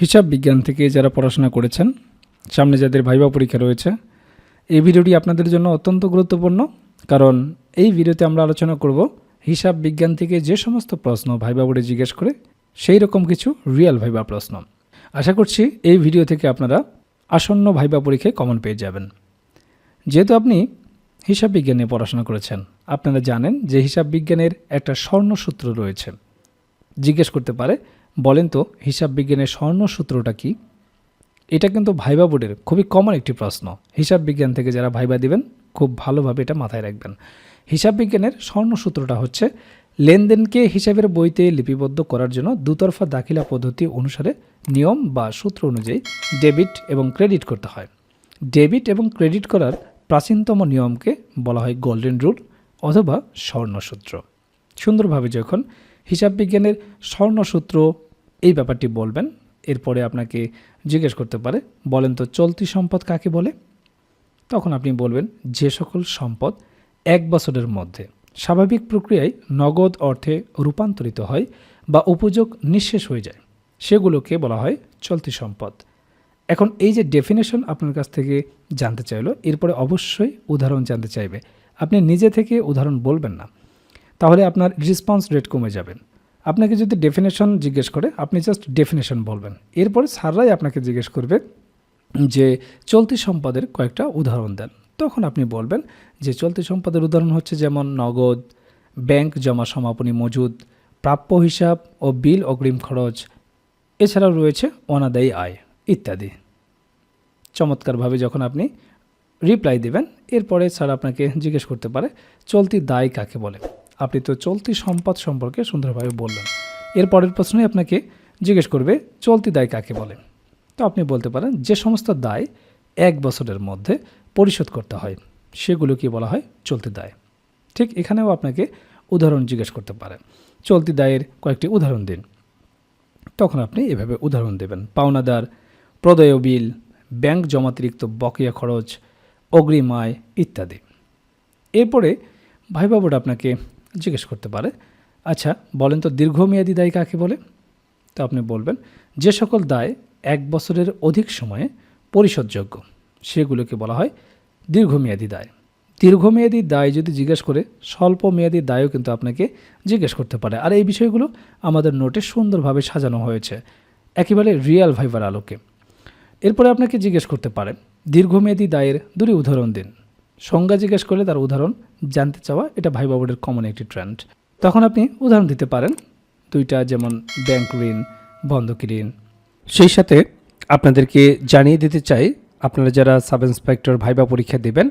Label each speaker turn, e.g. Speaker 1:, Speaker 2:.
Speaker 1: হিসাব বিজ্ঞান থেকে যারা পড়াশোনা করেছেন, সামনে যাদের ভাইবা পরীক্ষা রয়েছে, এই ভিডিওটি আপনাদের জন্য অত্যন্ত গুরুত্বপূর্ণ। কারণ এই ভিডিওতে আমরা আলোচনা করব হিসাব বিজ্ঞান থেকে যে সমস্ত প্রশ্ন ভাইবা বোর্ডে জিজ্ঞেস করে, সেই রকম কিছু রিয়েল ভাইবা প্রশ্ন। আশা করছি এই ভিডিও থেকে আপনারা আসন্ন ভাইবা পরীক্ষায় কমন পেয়ে যাবেন। যেহেতু আপনি হিসাব বিজ্ঞান নিয়ে পড়াশোনা করেছেন, আপনারা জানেন যে হিসাব বিজ্ঞানের একটা স্বর্ণসূত্র রয়েছে। জিজ্ঞেস করতে পারে বলেন তো, হিসাব বিজ্ঞানের স্বর্ণসূত্রটা কি? এটা কিন্তু ভাইবা বোর্ডের খুবই কমন একটি প্রশ্ন। হিসাব বিজ্ঞান থেকে যারা ভাইবা দিবেন, খুব ভালোভাবে এটা মাথায় রাখবেন। হিসাব বিজ্ঞানের স্বর্ণসূত্রটা হচ্ছে, লেনদেনকে হিসাবের বইতে লিপিবদ্ধ করার জন্য দুতরফা দাখিলা পদ্ধতি অনুসারে নিয়ম বা সূত্র অনুযায়ী ডেবিট এবং ক্রেডিট করতে হয়। ডেবিট এবং ক্রেডিট করার প্রাচীনতম নিয়মকে বলা হয় গোল্ডেন রুল অথবা স্বর্ণসূত্র সুন্দরভাবে যখন হিসাব বিজ্ঞানের স্বর্ণসূত্র এই ব্যাপারটি বলবেন, এরপরে আপনাকে জিজ্ঞেস করতে পারে, বলেন তো চলতি সম্পদ কাকে বলে? তখন আপনি বলবেন, যে সকল সম্পদ এক বছরের মধ্যে স্বাভাবিক প্রক্রিয়ায় নগদ অর্থে রূপান্তরিত হয় বা উপযোগ নিঃশেষ হয়ে যায়, সেগুলোকে বলা হয় চলতি সম্পদ। এখন এই যে ডেফিনেশন আপনার কাছ থেকে জানতে চাইলো, এরপরে অবশ্যই উদাহরণ জানতে চাইবে। আপনি নিজে থেকে উদাহরণ বলবেন না, তাহলে আপনার রেসপন্স রেট কমে যাবেন আপনাকে যদি ডেফিনেশন জিজ্ঞেস করে, আপনি জাস্ট ডেফিনেশন বলবেন। এরপরে স্যাররাই আপনাকে জিজ্ঞেস করবে যে, চলতি সম্পদের কয়েকটা উদাহরণ দেন। তখন আপনি বলবেন যে, চলতি সম্পদের উদাহরণ হচ্ছে যেমন নগদ, ব্যাংক জমা সমাপনী মজুদ, প্রাপ্য হিসাব ও বিল অগ্রিম খরচ, এছাড়াও রয়েছে অনাদায়ী আয় ইত্যাদি। চমৎকারভাবে যখন আপনি রিপ্লাই দেবেন, এরপরে স্যার আপনাকে জিজ্ঞেস করতে পারে, চলতি দায় কাকে বলে? আপনি তো চলতি সম্পদ সম্পর্কে সুন্দরভাবে বললেন। এর পরের প্রশ্নই আপনাকে জিজ্ঞেস করবে, চলতি দায় কাকে বলে? তো আপনি বলতে পারেন, যে সমস্ত দায় এক বছরের মধ্যে পরিশোধ করতে হয় সেগুলোকে বলা হয় চলতি দায়। ঠিক এখানেও আপনাকে উদাহরণ জিজ্ঞেস করতে পারে চলতি দায়ের কয়েকটি উদাহরণ দিন। তখন আপনি এভাবে উদাহরণ দেবেন। পাওনাদার, প্রদয় বিল, ব্যাংক জমাতিরিক্ত বকেয়া খরচ, অগ্রিম আয় ইত্যাদি। এরপরে ভাইবা বোর্ড আপনাকে জিজ্ঞেস করতে পারে। আচ্ছা বলেন তো দীর্ঘমেয়াদী দায় কাকে বলে? তো আপনি বলবেন, যে সকল দায় এক বছরের অধিক সময়ে পরিশোধযোগ্য, সেগুলোকে বলা হয় দীর্ঘমেয়াদী দায়। দীর্ঘমেয়াদী দায় যদি জিজ্ঞেস করে স্বল্প মেয়াদী দায়ও কিন্তু আপনাকে জিজ্ঞেস করতে পারে। আর এই বিষয়গুলো আমাদের নোটে সুন্দরভাবে সাজানো হয়েছে, একেবারে রিয়াল ভাইবার আলোকে। এরপরে আপনাকে জিজ্ঞেস করতে পারে, দীর্ঘমেয়াদী দায়ের দুটি উদাহরণ দিন। সংজ্ঞা জিজ্ঞেস করলে তার উদাহরণ জানতে চাওয়া এটা ভাই বাবুদের কমন একটি ট্রেন্ড তখন আপনি উদাহরণ দিতে পারেন। দুইটা যেমন ব্যাংক ঋণ, বন্ধকি ঋণ। সেই সাথে আপনাদেরকে জানিয়ে দিতে চাই, আপনারা যারা সাব ইন্সপেক্টর ভাইবা পরীক্ষা দেবেন